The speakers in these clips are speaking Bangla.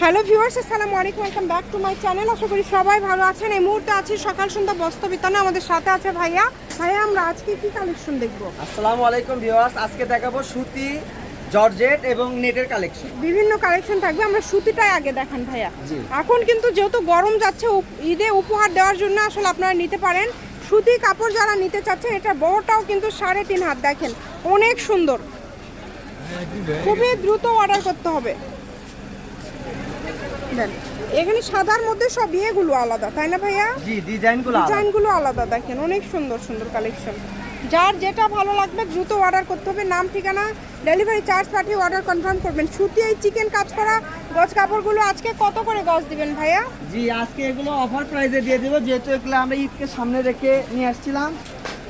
হ্যালো ভিউয়ার্স আসসালামু আলাইকুম welcome back to my channel. আশা করি সবাই ভালো আছেন। এই মুহূর্তে আছি সকাল সন্ধ্যা বস্ত্র বিতানে আমাদের সাথে আছে ভাইয়া। ভাইয়া আমরা আজকে কি কালেকশন দেখব? আসসালামু আলাইকুম ভিউয়ার্স আজকে দেখাবো সুতি জর্জেট এবং নেটের কালেকশন বিভিন্ন কালেকশন থাকবে। আমরা সুতিটাই আগে দেখান ভাইয়া। জি। এখন কিন্তু যেহেতু গরম যাচ্ছে উপ- ঈদে উপহার দেওয়ার জন্য আসলে আপনারা নিতে পারেন। সুতি কাপড় যারা নিতে চাচ্ছেন এটা বড়টাও কিন্তু সাড়ে তিন হাত। দেখেন অনেক সুন্দর। খুবই দ্রুত অর্ডার করতে হবে। দেন। এখানে সাদার মধ্যে সব ইয়েগুলো আলাদা তাই না ভাইয়া? জি ডিজাইনগুলো ডিজাইনগুলো আলাদা দেখেন অনেক সুন্দর সুন্দর কালেকশন যার যেটা ভালো লাগবে দ্রুত অর্ডার করতে হবে। নাম ঠিকানা ডেলিভারি চার্জ পাঠিয়ে অর্ডার কনফার্ম করবেন। সুতি এই চিকেন কাজ করা গজ কাপড়গুলো আজকে কত করে গজ দিবেন ভাইয়া? জি আজকে এগুলো অফার প্রাইসে দিয়ে দেবো। যেহেতু এগুলো আমরা ঈদকে সামনে রেখে নিয়ে আসছিলাম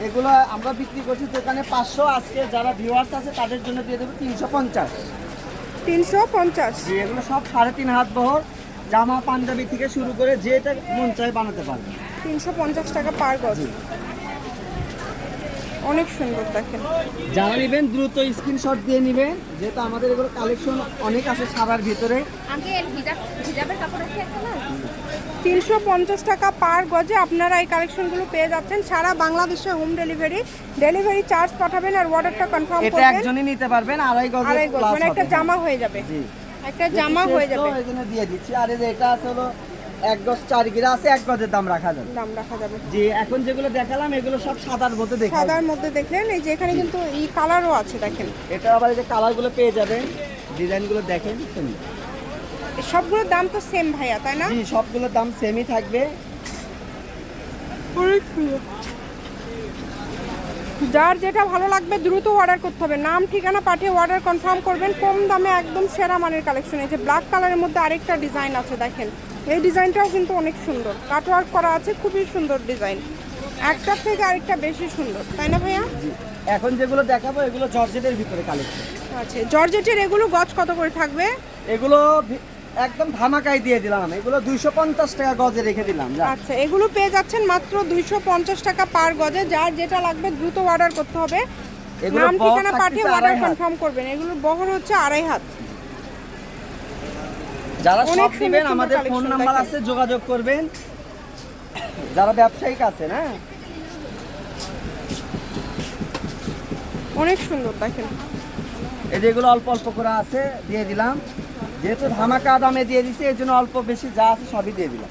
এগুলো আমরা বিক্রি করছি দোকানে পাঁচশো। আজকে যারা ভিউয়ার্স আছে তাদের জন্য দিয়ে দেবো তিনশো পঞ্চাশ। তিনশো পঞ্চাশ। এগুলো সব সাড়ে তিন হাত বহর জামা পাঞ্জাবি থেকে শুরু করে যেটা মন চায় বানাতে পারবে। তিনশো পঞ্চাশ টাকা পার গজ। অনেক সুন্দর দেখেন। যারা নেবেন দ্রুত স্ক্রিনশট দিয়ে নেবেন। যেহেতু আমাদের এগুলো কালেকশন অনেক আছে সারার ভিতরে। তিনশো পঞ্চাশ টাকা পার গজে আপনারা এই কালেকশনগুলো পেয়ে যাচ্ছেন। সারা বাংলাদেশে হোম ডেলিভারি ডেলিভারি চার্জ পাঠাবেন আর অর্ডারটা কনফার্ম এটা করবেন। একজনই নিতে পারবেন আড়াই গজ আড়াই গজ মানে একটা জামা হয়ে যাবে। একটা জামা হয়ে যাবে। দিয়ে দিচ্ছি। আর এটা আছে হলো এক গজ চার গিরা আছে এক গজের দাম রাখা যাবে। দাম রাখা যাবে। জি এখন যেগুলো দেখালাম এগুলো সব সাদার মধ্যে দেখা সাদার মধ্যে দেখলেন এই যে এখানে কিন্তু এই কালারও আছে দেখেন। এটা আবার এই যে কালারগুলো পেয়ে যাবেন ডিজাইনগুলো দেখেন। সবগুলোর দাম তো সেম ভাইয়া তাই না? জি সবগুলোর দাম সেমই থাকবে। যার যেটা ভালো লাগবে দ্রুত অর্ডার করতে হবে। নাম ঠিকানা পাঠিয়ে অর্ডার কনফার্ম করবেন। কম দামে একদম সেরা মানের কালেকশন এই যে ব্ল্যাক কালারের মধ্যে আরেকটা ডিজাইন আছে দেখেন। এই ডিজাইনটাও কিন্তু অনেক সুন্দর। কাটওয়ার্ক করা আছে খুবই সুন্দর ডিজাইন। একটার থেকে আরেকটা বেশি সুন্দর তাই না ভাইয়া? এখন যেগুলো দেখাবো এগুলো জর্জেটের ভিতরে কালেকশন আচ্ছা জর্জেটের এগুলো গজ কত করে থাকবে? এগুলো একদম ধামাকাই দিয়ে দিলাম এগুলো দুইশো পঞ্চাশ টাকা গজে রেখে দিলাম আচ্ছা এগুলো পেয়ে যাচ্ছেন মাত্র দুইশো পঞ্চাশ টাকা পার গজে। যার যেটা লাগবে দ্রুত অর্ডার করতে হবে। এগুলো নাম ঠিকানা পাঠিয়ে অর্ডার কনফার্ম করবেন। এগুলো বহর হচ্ছে আড়াই হাত। যারা শপ নেবেন আমাদের ফোন নাম্বার আছে যোগাযোগ করবেন। যারা ব্যবসায়িক আছে না? অনেক সুন্দর দেখেন। এই যেগুলো অল্প অল্প করে আছে দিয়ে দিলাম। যেহেতু ধামাকা দামে দিয়ে দিছি এই জন্য অল্প বেশি যা আছে সবই দিয়ে দিলাম।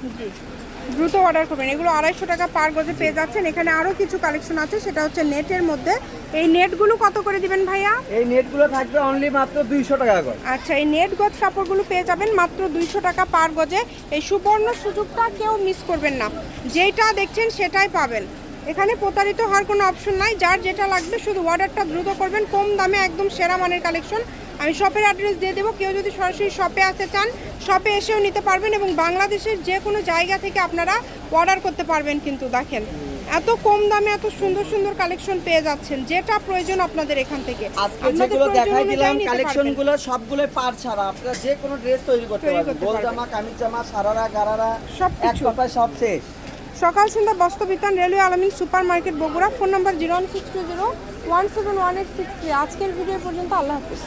দ্রুত অর্ডার করবেন। এগুলো আড়াইশো টাকা পার গজে পেয়ে যাচ্ছেন। এখানে আরও কিছু কালেকশন আছে সেটা হচ্ছে নেটের মধ্যে। এই নেটগুলো কত করে দিবেন ভাইয়া? এই নেটগুলো থাকবে অনলি মাত্র দুইশো টাকা করে। আচ্ছা এই নেট গজ কাপড়গুলো পেয়ে যাবেন মাত্র দুইশো টাকা পার গজে। এই সুবর্ণ সুযোগটা কেউ মিস করবেন না। যেটা দেখছেন সেটাই পাবেন। এখানে প্রতারিত হওয়ার কোনো অপশন নাই। যার যেটা লাগবে শুধু অর্ডারটা দ্রুত করবেন। কম দামে একদম সেরা মানের কালেকশন আমি শপের অ্যাড্রেস দিয়ে দেবো। কেউ যদি সরাসরি শপে আসতে চান শপে এসেও নিতে পারবেন এবং বাংলাদেশের যে কোনো জায়গা থেকে আপনারা অর্ডার করতে পারবেন কিন্তু দেখেন। এত কম দামে এত সুন্দর সুন্দর কালেকশন পেয়ে যাচ্ছেন। যেটা প্রয়োজন আপনাদের এখান থেকে। আজকে যেগুলো দেখাই দিলাম নিতে কালেকশনগুলো সবগুলো পার ছাড়া। আপনারা যে কোনো ড্রেস তৈরি করতে পারবেন। গোল জামা কামিজ জামা সারারা গারারা সবকিছু। এক কথায় সব শেষ। Sokal Sondhya Bostrobitan railway Alamin super market Bogura. Phone number zero one six two zero one seven one eight six three. আজকের ভিডিও পর্যন্ত আল্লাহ হাফিজ।